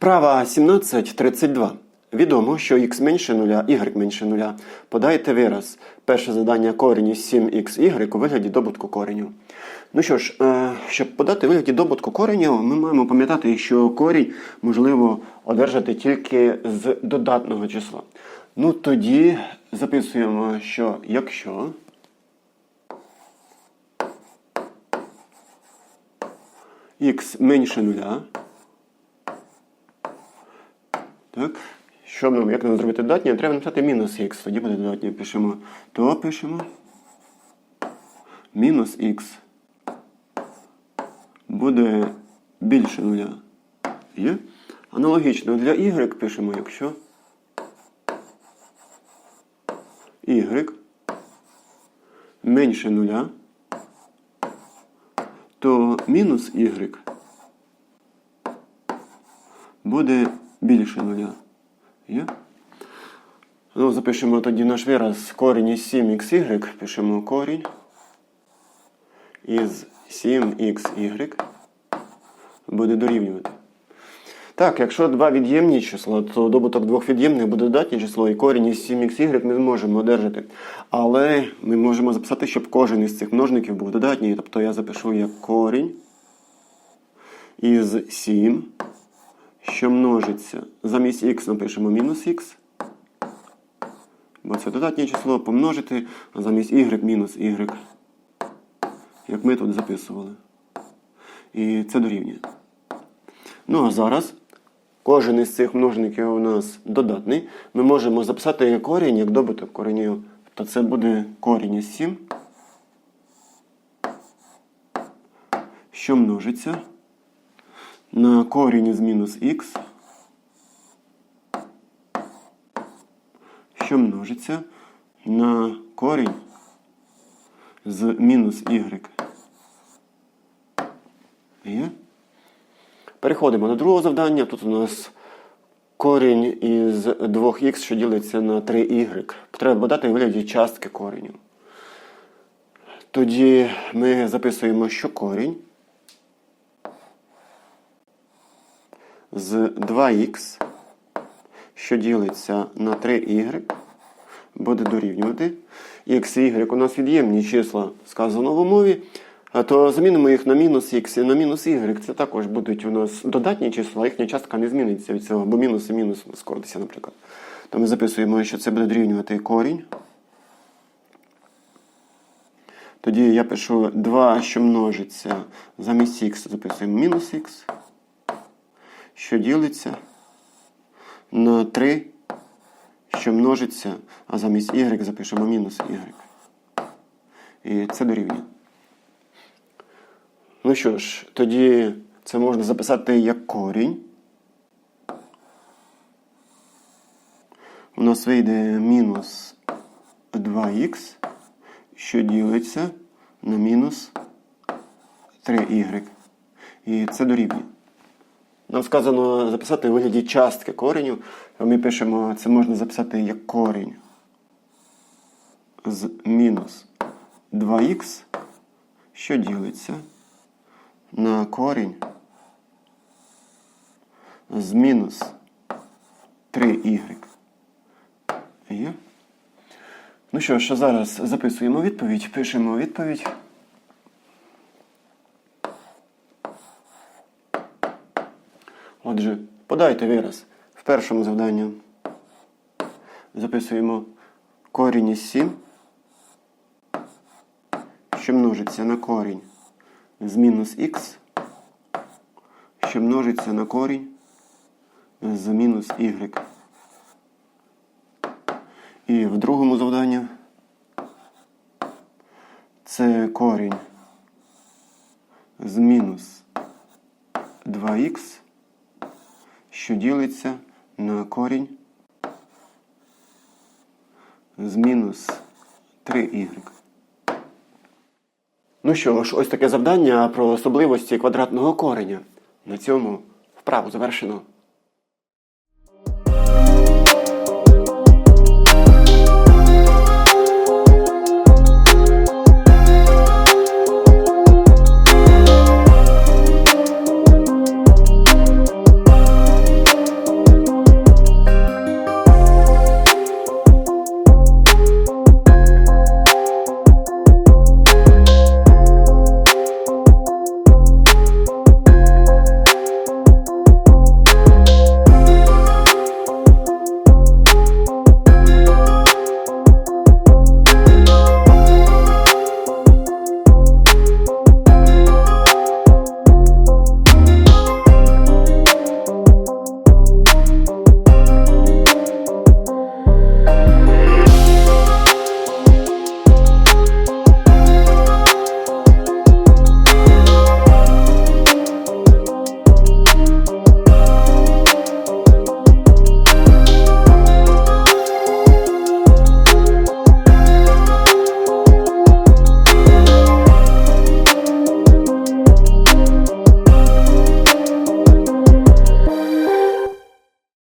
Вправа 17.32. Відомо, що х менше нуля, y менше нуля. Подайте вираз. Перше завдання корінь із 7xy у вигляді добутку кореню. Ну що ж, е, щоб подати вигляді добутку кореню, ми маємо пам'ятати, що корінь можливо одержати тільки з додатного числа. Ну тоді записуємо, що якщо х менше нуля, так, що нам, як нам зробити додатнє? Треба написати мінус х, тоді буде додатнє. Пишемо, то пишемо мінус х буде більше нуля. Є? Аналогічно для y пишемо, якщо y менше нуля, то мінус y буде більше нуля. Є? Ну, запишемо тоді наш вираз корінь із 7xy. Пишемо корінь із 7xy буде дорівнювати. Так, якщо два від'ємні числа, то добуток двох від'ємних буде додатнє число, і корінь із 7xy ми зможемо одержати. Але ми можемо записати, щоб кожен із цих множників був додатній. Тобто я запишу як корінь із 7, що множиться. Замість х напишемо мінус х. Бо це додатнє число помножити, а замість y мінус y. Як ми тут записували. І це дорівнює. Ну а зараз кожен із цих множників у нас додатний. Ми можемо записати корінь як добуток коренів. То це буде корінь із 7, що множиться на корінь із мінус х, що множиться на корінь з мінус y. Переходимо до другого завдання. Тут у нас корінь із 2х, що ділиться на 3y. Треба додати у вигляді частки кореню. Тоді ми записуємо, що корінь з 2х, що ділиться на 3y, буде дорівнювати. Х і y у нас від'ємні числа сказано в умові. То замінимо їх на мінус х і на мінус y. Це також будуть у нас додатні числа, їхня частка не зміниться від цього, бо мінус і мінус скоротиться, наприклад. То ми записуємо, що це буде дорівнювати корінь. Тоді я пишу 2, що множиться замість х, записуємо мінус х, що ділиться на 3, що множиться, а замість y запишемо мінус y. І це дорівнює. Ну що ж, тоді це можна записати як корінь. У нас вийде мінус 2х, що ділиться на мінус 3y. І це дорівнює. Нам сказано записати у вигляді частки кореню. Ми пишемо, це можна записати як корінь з мінус 2х, що ділиться на корінь з мінус 3y. Є? Ну що ж, зараз записуємо відповідь, пишемо відповідь. Отже, подайте вираз в першому завданні. Записуємо корінь із 7, що множиться на корінь з мінус х, що множиться на корінь з мінус y. І в другому завданні це корінь з мінус 2х, що ділиться на корінь з мінус 3y. Ну що ж, ось таке завдання про особливості квадратного кореня. На цьому вправу завершено.